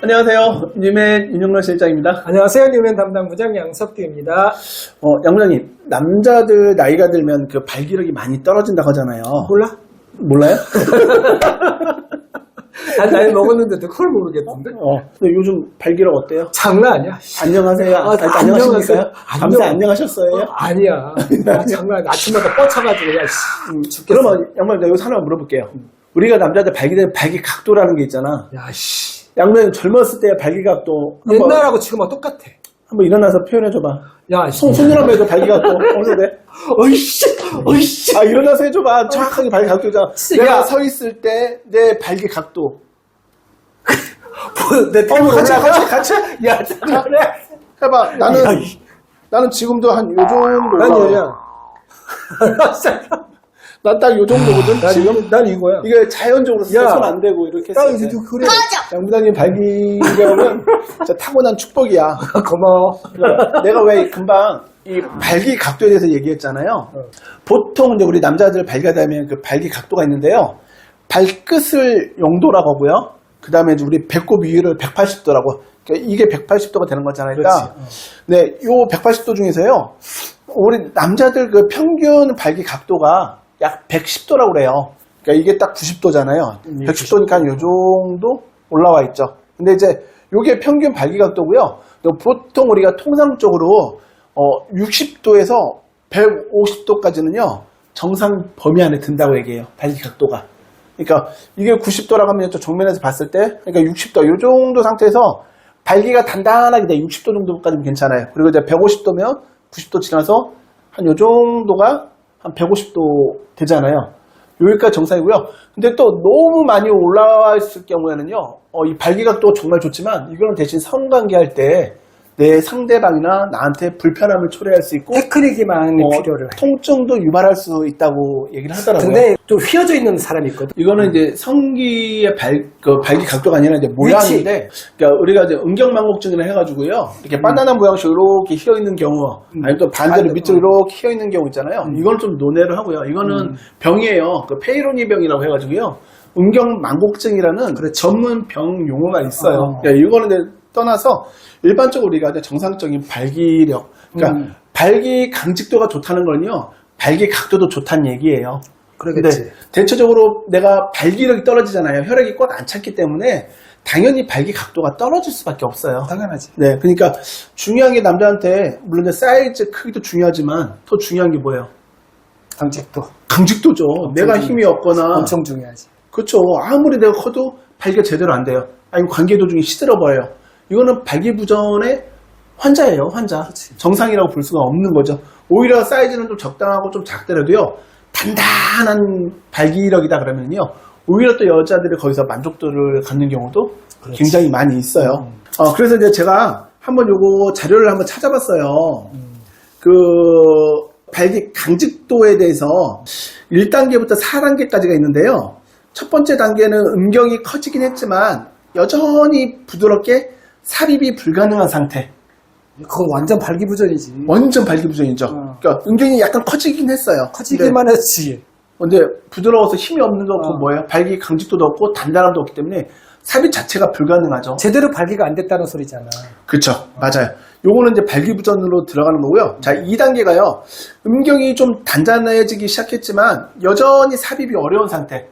안녕하세요. 뉴맨 윤영란 실장입니다. 안녕하세요. 뉴맨 담당 부장 양석규입니다. 어, 양 부장님, 남자들 나이가 들면 그 발기력이 많이 떨어진다고 하잖아요. 몰라? 몰라요? 난 나이 먹었는데도 그걸 모르겠던데? 어, 근데 요즘 발기력 어때요? 장난 아니야. 안녕하세요. 아, 아, 안녕하십니까? 감사 안녕. 안녕하셨어요? 어, 아니야. 나 장난 아니야. 아침마다 뻗쳐가지고 그냥 씨, 음, 죽겠어. 그러면 양말 내가 여기서 하나 물어볼게요. 우리가 남자들 발기 되는 발기 각도라는 게 있잖아. 야, 씨. 양부장님 젊었을 때 발기 각도 한번, 옛날하고 지금하고 똑같아. 한번 일어나서 표현해줘봐. 야, 씨. 손, 손을 한번 해줘 발기 각도. 어디서 돼? 어이씨. 어이씨. 아 일어나서 해줘봐. 정확하게 발기 각도잖아. 진짜. 내가 서 있을 때 내 발기 각도. 뭐, 내 어, 템을 같이, 올라가? 같이, 같이. 야, 장난해. 해봐. 나는, 야, 이- 나는 지금도 한 요 정도. 난 얘야. 난 딱 요 정도거든. 난, 지금. 이- 난 이거야. 이게 자연적으로 야. 손안 대고 이렇게 딱 했을 이제 때. 그래. 양부장님 발기력은 진짜 타고난 축복이야. 고마워. 내가 왜 금방 이 발기 각도에 대해서 얘기했잖아요. 보통 이제 우리 남자들 발기가 되면 그 발기 각도가 있는데요. 발끝을 0도라고 하고요. 그 다음에 우리 배꼽 위를 180도라고. 그러니까 이게 180도가 되는 거잖아요. 그러니까 네, 요 180도 중에서요. 우리 남자들 그 평균 발기 각도가 약 110도라고 그래요. 그러니까 이게 딱 90도잖아요. 110도니까 한요 정도 올라와 있죠. 근데 이제 요게 평균 발기 각도고요. 또 보통 우리가 통상적으로 어 60도에서 150도까지는요. 정상 범위 안에 든다고 얘기해요. 발기 각도가. 그러니까 이게 90도라고 하면 또 정면에서 봤을 때 그러니까 60도 요 정도 상태에서 발기가 단단하게 돼 60도 정도까지는 괜찮아요. 그리고 이제 150도면 90도 지나서 한 요 정도가 한 150도 되잖아요. 여기까지 정상이고요. 근데 또 너무 많이 올라와 있을 경우에는요, 어, 이 발기각도 정말 좋지만 이거는 대신 성관계 할 때 내 상대방이나 나한테 불편함을 초래할 수 있고 테크닉이 많이 어, 필요를 해. 통증도 유발할 수 있다고 얘기를 하더라고요. 근데 좀 휘어져 있는 사람이 있거든. 이거는 이제 성기의 발, 그 발기 각도가 아니라 이제 모양인데, 그러니까 우리가 이제 음경망곡증이라 해가지고요. 이렇게 바나나 모양식으로 이렇게 휘어 있는 경우, 아니면 또 반대로 반- 밑으로 이렇게 휘어 있는 경우 있잖아요. 이건 좀 논외를 하고요. 이거는 병이에요. 그 페이로니 병이라고 해가지고요. 음경망곡증이라는 전문 병 용어가 있어요. 어. 예, 이거는 이제 떠나서 일반적으로 우리가 이제 정상적인 발기력, 그러니까 음. 발기 강직도가 좋다는 건요. 발기 각도도 좋다는 얘기예요. 근데 대체적으로 내가 발기력이 떨어지잖아요. 혈액이 꽉 안 찼기 때문에 당연히 발기 각도가 떨어질 수밖에 없어요. 당연하지. 네, 그러니까 중요한 게 남자한테 물론 사이즈 크기도 중요하지만 더 중요한 게 뭐예요? 강직도. 강직도죠. 내가. 힘이 없거나 엄청 중요하지. 그렇죠. 아무리 내가 커도 발기가 제대로 안 돼요. 아니면 관계 도중에 시들어 버려요. 이거는 발기부전의 환자예요, 환자. 정상이라고 볼 수가 없는 거죠. 오히려 사이즈는 좀 적당하고 좀 작더라도요, 단단한 발기력이다 그러면요, 오히려 또 여자들이 거기서 만족도를 갖는 경우도 그렇지. 굉장히 많이 있어요. 어, 그래서 이제 제가 한번 요거 자료를 한번 찾아봤어요. 그 발기 강직도에 대해서 1단계부터 4단계까지가 있는데요. 첫 번째 단계는 음경이 커지긴 했지만 여전히 부드럽게 삽입이 불가능한 상태. 그건 완전 발기부전이지. 완전 발기부전이죠. 어. 그러니까 음경이 약간 커지긴 했어요. 커지기만 했지. 근데, 근데 부드러워서 힘이 없는 거 없고 어. 뭐예요? 발기 강직도도 없고 단단함도 없기 때문에 삽입 자체가 불가능하죠. 제대로 발기가 안 됐다는 소리잖아. 그렇죠. 맞아요. 요거는 이제 발기부전으로 들어가는 거고요. 자, 2단계가요. 음경이 좀 단단해지기 시작했지만 여전히 삽입이 어려운 상태.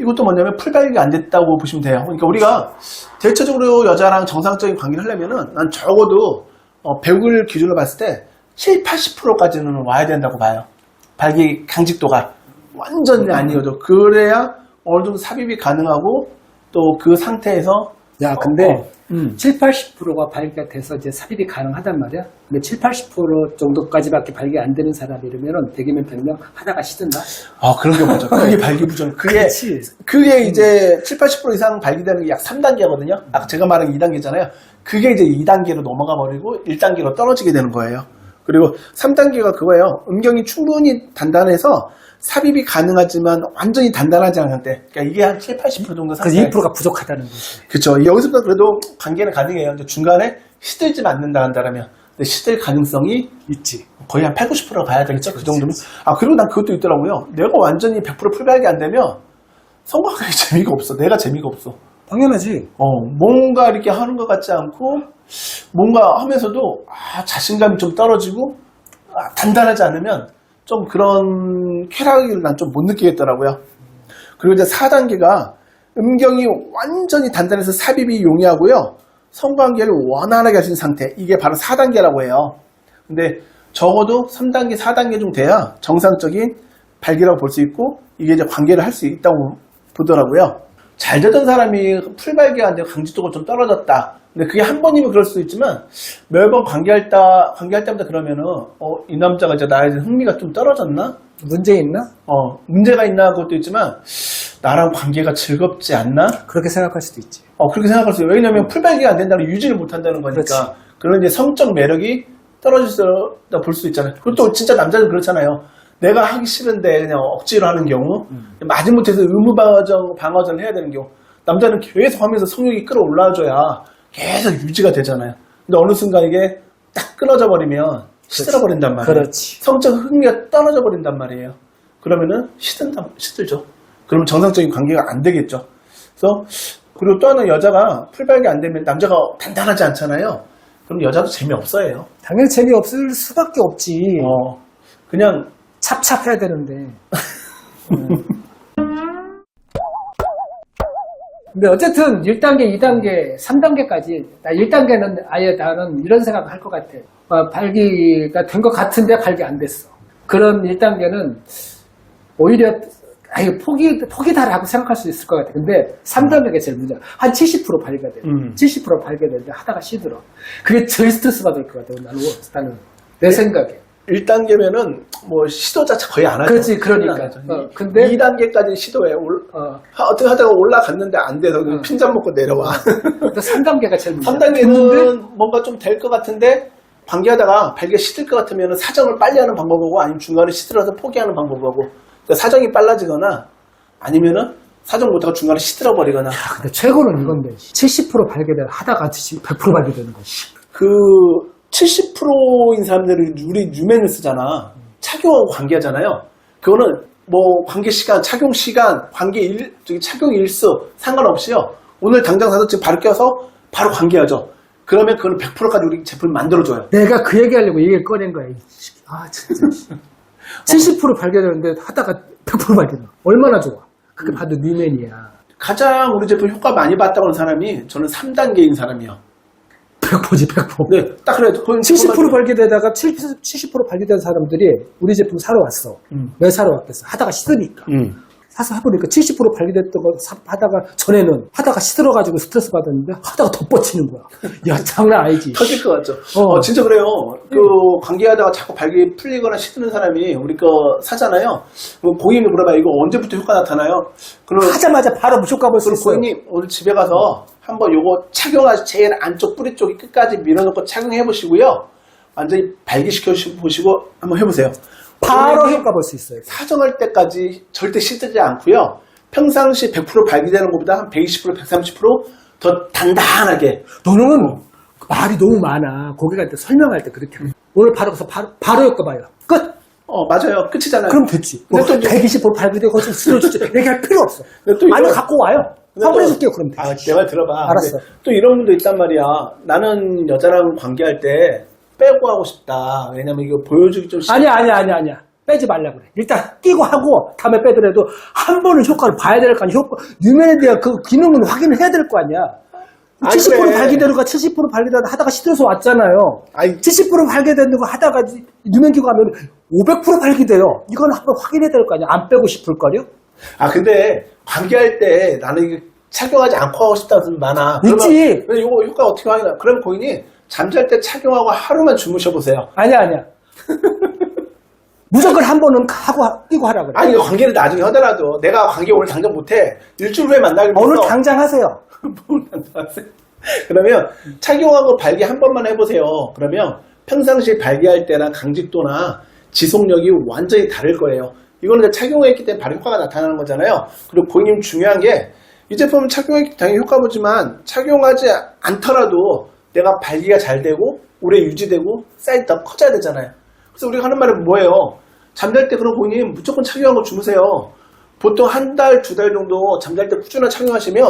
이것도 뭐냐면 풀발기가 안 됐다고 보시면 돼요. 그러니까 우리가 대체적으로 여자랑 정상적인 관계를 하려면은 난 적어도 어, 배울 기준으로 봤을 때 7, 80%까지는 와야 된다고 봐요. 발기 강직도가 완전히 아니어도 그래야 어느 정도 삽입이 가능하고 또 그 상태에서 야, 근데 어, 음. 7, 80%가 발기가 돼서 이제 삽입이 가능하단 말이야. 근데 7, 80% 정도까지밖에 발기가 안 되는 사람이 이러면은 100이면 100명 하다가 시든다. 아, 그런 게 맞죠. 그게 발기 부전. 그게, 그치. 그게 이제 7, 80% 이상 발기되는 게 약 3단계거든요. 아까 제가 말한 2단계잖아요. 그게 이제 2단계로 넘어가 버리고 1단계로 떨어지게 되는 거예요. 그리고 3단계가 그거예요. 음경이 충분히 단단해서 삽입이 가능하지만 완전히 단단하지 않은 때. 그러니까 이게 한 7, 80% 정도 그래서 상태. 2%가 부족하다는 거지. 그렇죠. 여기서부터 그래도 관계는 가능해요. 이제 중간에 시들지 않는다 한다면. 시들 가능성이 있지. 거의 한 8, 90% 가야 되겠죠. 그 정도면. 아, 그리고 난 그것도 있더라고요. 내가 완전히 100% 풀발기 안 되면 성공하기 재미가 없어. 내가 재미가 없어. 당연하지. 어, 뭔가 이렇게 하는 것 같지 않고, 뭔가 하면서도, 아, 자신감이 좀 떨어지고, 아, 단단하지 않으면, 좀 그런 쾌락을 난 좀 못 느끼겠더라고요. 그리고 이제 4단계가, 음경이 완전히 단단해서 삽입이 용이하고요. 성관계를 원활하게 있는 상태. 이게 바로 4단계라고 해요. 근데 적어도 3단계, 4단계 좀 돼야 정상적인 발기라고 볼 수 있고, 이게 이제 관계를 할 수 있다고 보더라고요. 잘 되던 사람이 풀발기가 이제 강직도가 좀 떨어졌다. 근데 그게 한 번이면 그럴 수도 있지만 매번 관계할 때 관계할 때마다 그러면은 어, 이 남자가 이제 나에 대한 흥미가 좀 떨어졌나? 문제 있나? 어, 문제가 있나 그것도 있지만 나랑 관계가 즐겁지 않나? 그렇게 생각할 수도 있지. 어, 그렇게 생각할 수 있어요. 왜냐면 풀발기가 안 된다는 유지를 못 한다는 거니까. 그런 이제 성적 매력이 떨어졌다 볼 수 있잖아요. 그것도 진짜 남자는 그렇잖아요. 내가 하기 싫은데 그냥 억지로 하는 경우, 마지못해서 의무 방어전, 방어전을 해야 되는 경우, 남자는 계속 하면서 성욕이 끌어올라줘야 계속 유지가 되잖아요. 근데 어느 순간 이게 딱 끊어져 버리면 시들어 버린단 말이에요. 그렇지. 성적 흥미가 떨어져 버린단 말이에요. 그러면은 시든다, 시들죠. 그러면 정상적인 관계가 안 되겠죠. 그래서 그리고 또 하나 여자가 풀발기 안 되면 남자가 단단하지 않잖아요. 그럼 여자도 재미없어요. 당연히 재미없을 수밖에 없지. 어, 그냥 찹찹해야 되는데. 음. 근데 어쨌든 1단계, 2단계, 3단계까지, 나 1단계는 아예 나는 이런 생각을 할 것 같아. 어, 발기가 된 것 같은데 발기 안 됐어. 그런 1단계는 오히려 아예 포기, 포기다라고 생각할 수 있을 것 같아. 근데 3단계가 제일 문제야. 한 70% 발기가 돼. 음. 70% 발기되는데 하다가 시들어. 그게 제일 스트레스 받을 것 같아. 나는, 나는. 내 생각에. 1단계면은 뭐 시도 자체 거의 안 하죠. 그렇지, 그러니까. 어, 근데- 2단계까지 시도해. 올, 어. 하- 어떻게 하다가 올라갔는데 안 돼서 그냥 어. 핀잔 먹고 내려와. 근데 3단계가 제일 문제야. 3단계는 뭔가 좀 될 것 같은데 관계하다가 발기가 시들 것 같으면 사정을 빨리 하는 방법하고 아니면 중간에 시들어서 포기하는 방법하고 그러니까 사정이 빨라지거나 아니면은 사정 못하고 중간에 시들어 버리거나 근데 최고는 이건데 70% 발견되다 하다가 100% 발견되는 거지. 그 70%인 사람들이 우리 뉴맨을 쓰잖아 착용하고 관계하잖아요 그거는 뭐 관계 시간 착용 시간 관계 일 저기 착용 일수 상관없이요 오늘 당장 사서 지금 바로 껴서 바로 관계하죠 그러면 그거는 100%까지 우리 제품을 만들어줘요 내가 그 얘기하려고 얘기를 꺼낸 거야. 이. 아 진짜. 70% 발견되는데 하다가 100% 발견. 얼마나 좋아. 그게 봐도 뉴맨이야. 가장 우리 제품 효과 많이 봤다고 하는 사람이 저는 3단계인 사람이요. 100%지 100%. 네, 딱. 그건 70% 발견되다가 70%, 70% 발견된 사람들이 우리 제품 사러 왔어. 음. 왜 사러 왔겠어? 하다가 시드니까. 음. 사서 해보니까 70% 발견됐던 거 사- 하다가 전에는 하다가 시들어가지고 스트레스 받았는데 하다가 덧뻗치는 거야. 야 장난 아니지. 터질 것 같죠? 어. 어, 진짜 그래요. 그 관계하다가 자꾸 발기 풀리거나 시드는 사람이 우리 거 사잖아요. 뭐 고객님이 물어봐요. 이거 언제부터 효과 나타나요? 그럼 하자마자 바로 효과 볼수 그럼 있어요. 고객님 오늘 집에 가서 한번 요거 착용하시 제일 안쪽 뿌리 쪽이 끝까지 밀어놓고 착용해 보시고요. 완전히 발기시켜 보시고 한번 해보세요. 바로 효과 볼 수 있어요. 사정할 때까지 절대 시들지 않고요. 평상시 100% 발기되는 것보다 한 120%, 130%더 단단하게. 너는 말이 너무 많아. 고객한테 설명할 때 그렇게. 해. 오늘 바로 가서 바로, 바로 효과 봐요. 끝! 어, 맞아요. 끝이잖아요. 그럼 됐지. 뭐또 이제- 120% 발굴되고 거기서 쓰러지지. 얘기할 필요 없어. 또 이거- 갖고 와요. 환불해줄게요, 그럼 돼. 아, 내 말 들어봐. 알았어. 또 이런 분도 있단 말이야. 나는 여자랑 관계할 때 빼고 하고 싶다. 왜냐면 이거 보여주기 좀 싫다. 아니야, 아니야, 아니야, 아니야. 빼지 말라 그래. 일단 끼고 하고 다음에 빼더라도 한 번은 효과를 봐야 될 거 아니야. 효과, 유면에 대한 그 기능은 확인을 해야 될 거 아니야. 아, 70% 그래. 거70% 발기되다 하다가 시들어서 왔잖아요. 아이. 70% 발기되는 거 하다가 유면기고 하면 500% 발기돼요. 이건 한번 확인해야 될 거 아니야. 안 빼고 싶을걸요? 아, 근데 관계할 때 나는 이거 착용하지 않고 하고 싶다는 많아. 있지. 그러면 이거 효과 어떻게 확인하 그러면 고객님 잠잘 때 착용하고 하루만 주무셔 보세요. 아니야, 아니야. 무조건 한 번은 하고, 끼고 하라 그래. 아니, 이거 관계를 나중에 하더라도 내가 관계 오늘 당장 못해. 일주일 후에 만나기로 오늘 당장 하세요. 뭘 만나세요? 그러면 착용하고 발기 한 번만 해보세요. 그러면 평상시에 발기할 때나 강직도나 지속력이 완전히 다를 거예요. 이거는 이제 착용했기 때문에 바로 효과가 나타나는 거잖아요. 그리고 고객님 중요한 게 이 제품은 착용했기 때문에 당연히 효과 보지만 착용하지 않더라도 내가 발기가 잘 되고 오래 유지되고 사이즈 더 커져야 되잖아요. 그래서 우리가 하는 말은 뭐예요? 잠잘 때 그런 고객님 무조건 착용하고 주무세요. 보통 한 달, 두 달 정도 잠잘 때 꾸준히 착용하시면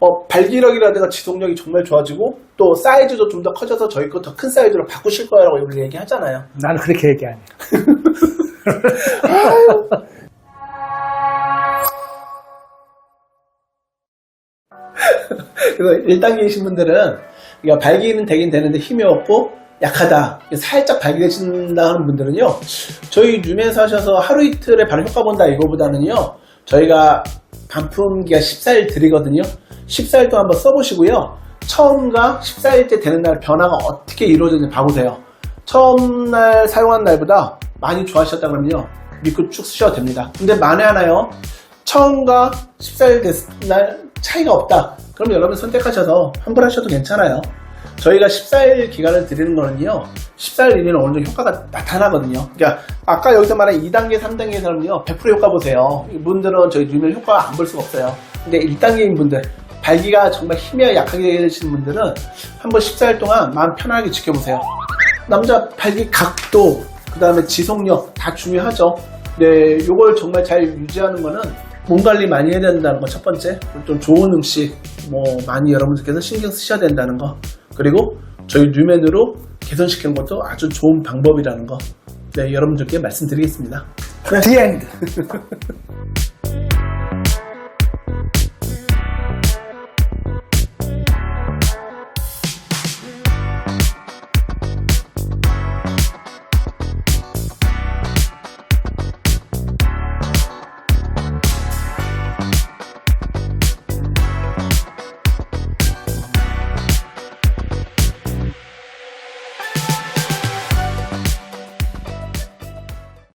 어, 발기력이라든가 지속력이 정말 좋아지고 또 사이즈도 좀 더 커져서 저희 거 더 큰 사이즈로 바꾸실 거라고 우리 얘기하잖아요. 나는 그렇게 얘기 안 해. 그래서 1단계이신 분들은 그러니까 발기는 되긴 되는데 힘이 없고 약하다. 살짝 발기되신다 하는 분들은요. 저희 뉴맨에서 하셔서 하루 이틀에 바로 효과 본다 이거보다는요. 저희가 반품기가 14일 드리거든요. 14일 동안 한번 써보시고요. 처음과 14일 때 되는 날 변화가 어떻게 이루어지는지 봐보세요. 처음 날 사용한 날보다 많이 좋아하셨다 그러면요. 믿고 쭉 쓰셔도 됩니다. 근데 만에 하나요. 처음과 14일 됐을 날 차이가 없다. 그럼 여러분 선택하셔서 환불하셔도 괜찮아요. 저희가 14일 기간을 드리는 거는요, 14일 이내는 어느 정도 효과가 나타나거든요. 그러니까, 아까 여기서 말한 2단계, 3단계에서는요, 100% 효과 보세요. 이분들은 저희 누면 효과 안 볼 수가 없어요. 근데 1단계인 분들, 발기가 정말 힘이 약하게 되시는 분들은 한번 14일 동안 마음 편하게 지켜보세요. 남자 발기 각도, 그 다음에 지속력 다 중요하죠. 네, 요걸 정말 잘 유지하는 거는 몸 관리 많이 해야 된다는 거 첫 번째. 좀 좋은 음식 뭐 많이 여러분들께서 신경 쓰셔야 된다는 거. 그리고 저희 뉴맨으로 개선시키는 것도 아주 좋은 방법이라는 거. 네, 여러분들께 말씀드리겠습니다. The end.